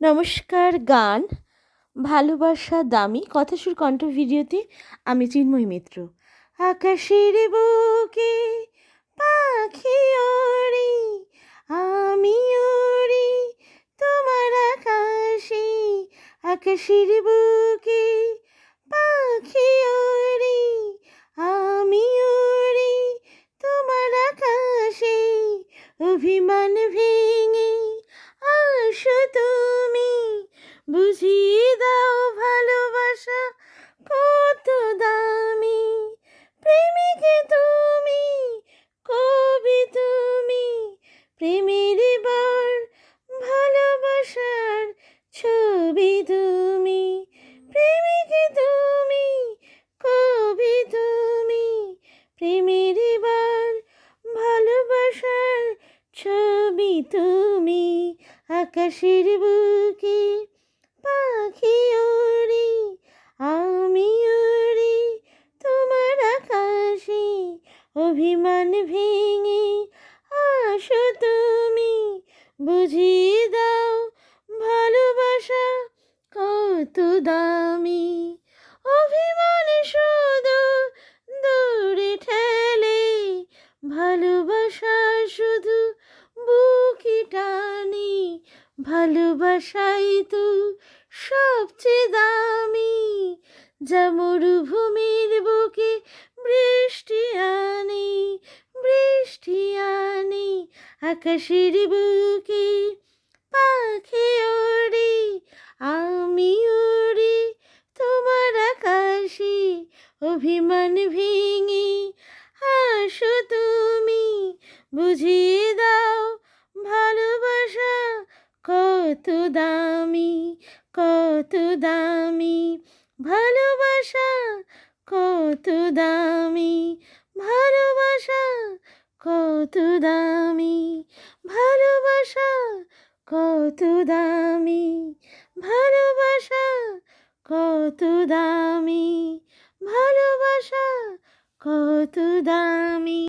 নমস্কার, গান, ভালোবাসা, দামি কথা কথাসুর কণ্ঠ ভিডিওতে আমি চিন্ময় মিত্র। আকাশের বুকে পাখি ওড়ে, আমি ওড়ি তোমার আকাশে। আকাশের বুকে পাখি ওড়ে, আমি ওড়ি তোমার আকাশে। অভিমান ভেঙে আসো তুমি বুঝিয়ে তুমি আকাশের বুকে পাখি ওড়ে, আমি ওড়ে তোমার আকাশে অভিমান ভেঙে আসো তুমি। বুঝিয়ে দাও, ভালোবাসা কত দামি। ভালোবাসাই তো সবচেয়ে দামি। যা মরুভূমির বুকে বৃষ্টি আনে বৃষ্টি আনে, আকাশের বুকে পাখি ওড়ে, আমি ওড়ে তোমার আকাশে, অভিমান ভেঙে আসো তুমি। বুঝিয়ে কত দামি কত দামি, ভালোবাসা কত দামি, ভালোবাসা কত দামি, ভালোবাসা কত দামি, ভালোবাসা কত দামি, ভালোবাসা কত দামি।